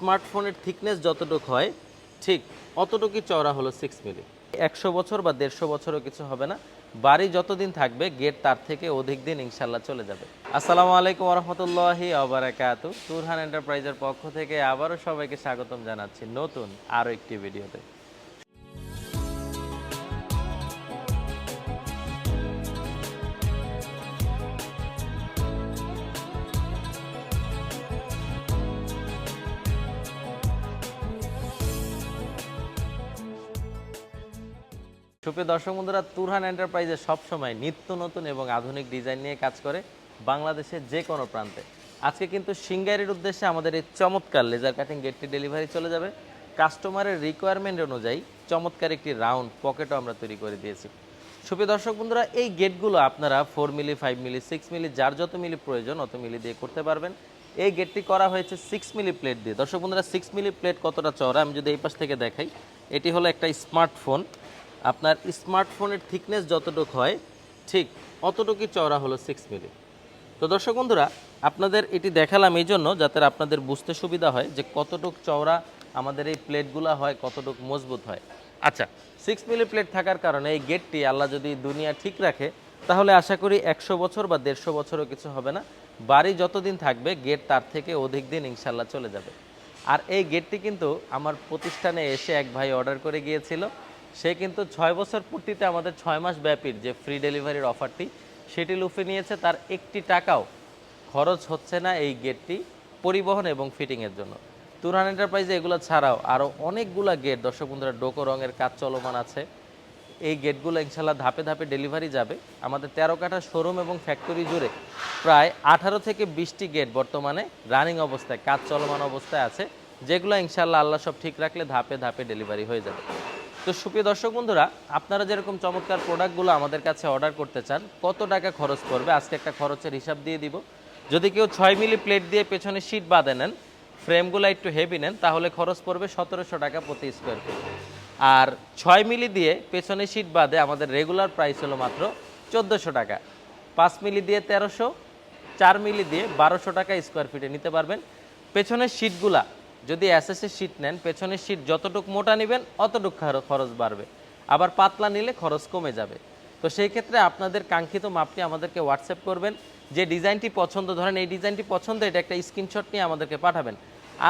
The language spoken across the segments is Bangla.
স্মার্টফোনের থিকনেস যতটুকু হয়, ঠিক অতটুকুই চওড়া হলো সিক্স মিলি একশো বছর বা দেড়শো বছরও কিছু হবে না। বাড়ি যতদিন থাকবে গেট তার থেকে অধিক দিন ইনশাল্লাহ চলে যাবে। আসসালামু আলাইকুম রহমতুল্লাহি আবরাকাত তুরহান এন্টারপ্রাইজের পক্ষ থেকে আবারও সবাইকে স্বাগতম জানাচ্ছি নতুন আরও একটি ভিডিওতে। সুপ্রিয় দর্শক বন্ধুরা, তুরহান এন্টারপ্রাইজে সবসময় নিত্য নতুন এবং আধুনিক ডিজাইন নিয়ে কাজ করে বাংলাদেশের যে কোনো প্রান্তে। আজকে কিন্তু সিঙ্গারির উদ্দেশ্যে আমাদের এই চমৎকার লেজার কাটিং গেটটি ডেলিভারি চলে যাবে। কাস্টমারের রিকোয়ারমেন্ট অনুযায়ী চমৎকার একটি রাউন্ড পকেটও আমরা তৈরি করে দিয়েছি। সুপ্রিয় দর্শক বন্ধুরা, এই গেটগুলো আপনারা four milli five milli six milli যার যত মিলি প্রয়োজন অত মিলি দিয়ে করতে পারবেন। এই গেটটি করা হয়েছে সিক্স মিলি প্লেট দিয়ে। দর্শক বন্ধুরা সিক্স মিলি প্লেট কতটা চওড়া? আমি যদি এই পাশ থেকে দেখাই, এটি হলো একটা স্মার্টফোন আপনার স্মার্টফোনের থিকনেস যতটুকু হয়, ঠিক অতটুকুই চওড়া হলো সিক্স মিলি। তো দর্শক বন্ধুরা, আপনাদের এটি দেখালাম এই জন্য যাতে আপনাদের বুঝতে সুবিধা হয় যে কতটুক চওড়া আমাদের এই প্লেটগুলো হয়, কতটুক মজবুত হয়। আচ্ছা সিক্স মিলি প্লেট থাকার কারণে এই গেটটি আল্লাহ যদি দুনিয়া ঠিক রাখে, তাহলে আশা করি একশো বছর বা দেড়শো বছরও কিছু হবে না। বাড়ি যতদিন থাকবে, গেট তার থেকে অধিক দিন ইনশাল্লাহ চলে যাবে। আর এই গেটটি কিন্তু আমার প্রতিষ্ঠানে এসে এক ভাই অর্ডার করে গিয়েছিল। সে কিন্তু ছয় বছর পূর্তিতে আমাদের ছয় মাস ব্যাপীর যে ফ্রি ডেলিভারির অফারটি সেটি লুফে নিয়েছে। তার একটি টাকাও খরচ হচ্ছে না এই গেটটি পরিবহন এবং ফিটিংয়ের জন্য। তুরহান এন্টারপ্রাইজে এগুলো ছাড়াও আরও অনেকগুলো গেট দর্শক বন্ধুরা, ডোকো রঙের কাজ চলমান আছে। এই গেটগুলো ইনশাল্লাহ ধাপে ধাপে ডেলিভারি যাবে। আমাদের তেরো কাঠা শোরুম এবং ফ্যাক্টরি জুড়ে প্রায় আঠারো থেকে বিশটি গেট বর্তমানে রানিং অবস্থায়, কাজ চলমান অবস্থায় আছে, যেগুলো ইনশাল্লাহ আল্লাহ সব ঠিক রাখলে ধাপে ধাপে ডেলিভারি হয়ে যাবে। তো সুপ্রিয় দর্শক বন্ধুরা, আপনারা যেরকম চমৎকার প্রোডাক্টগুলো আমাদের কাছে অর্ডার করতে চান, কত টাকা খরচ পড়বে আজকে একটা খরচের হিসাব দিয়ে দিব। যদি কেউ ছয় মিলি প্লেট দিয়ে পেছনে শীট বাঁধে নেন ফ্রেমগুলো একটু হেভি নেন, তাহলে খরচ পড়বে সতেরোশো টাকা প্রতি স্কোয়ার ফিট আর ছয় মিলি দিয়ে পেছনে শীট বাদে আমাদের রেগুলার প্রাইস হলো মাত্র চোদ্দোশো টাকা। পাঁচ মিলি দিয়ে তেরোশো, চার মিলি দিয়ে বারোশো টাকা স্কোয়ার ফিটে নিতে পারবেন। পেছনের শীটগুলা যদি এসএসএ শীট নেন, পেছনের শীট যতটুক মোটা নেবেন, অতটুক খরচ বাড়বে। আবার পাতলা নিলে খরচ কমে যাবে। তো সেই ক্ষেত্রে আপনাদের কাঙ্ক্ষিত মাপটি আমাদেরকে হোয়াটসঅ্যাপ করবেন। যে ডিজাইনটি পছন্দ, ধরেন এই ডিজাইনটি পছন্দ, এটা একটা স্ক্রিনশট নিয়ে আমাদেরকে পাঠাবেন।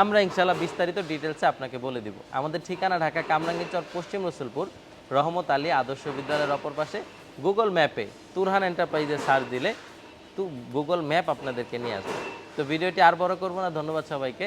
আমরা ইনশাল্লাহ বিস্তারিত ডিটেলসে আপনাকে বলে দিব। আমাদের ঠিকানা ঢাকা কামরাঙ্গীরচর পশ্চিম রসুলপুর। রহমত আলী আদর্শ বিদ্যালয়ের অপর পাশে। গুগল ম্যাপে তুরহান এন্টারপ্রাইজে সার্চ দিলে তো গুগল ম্যাপ আপনাদেরকে নিয়ে আসবে। তো ভিডিওটি আর বড় করব না। ধন্যবাদ সবাইকে।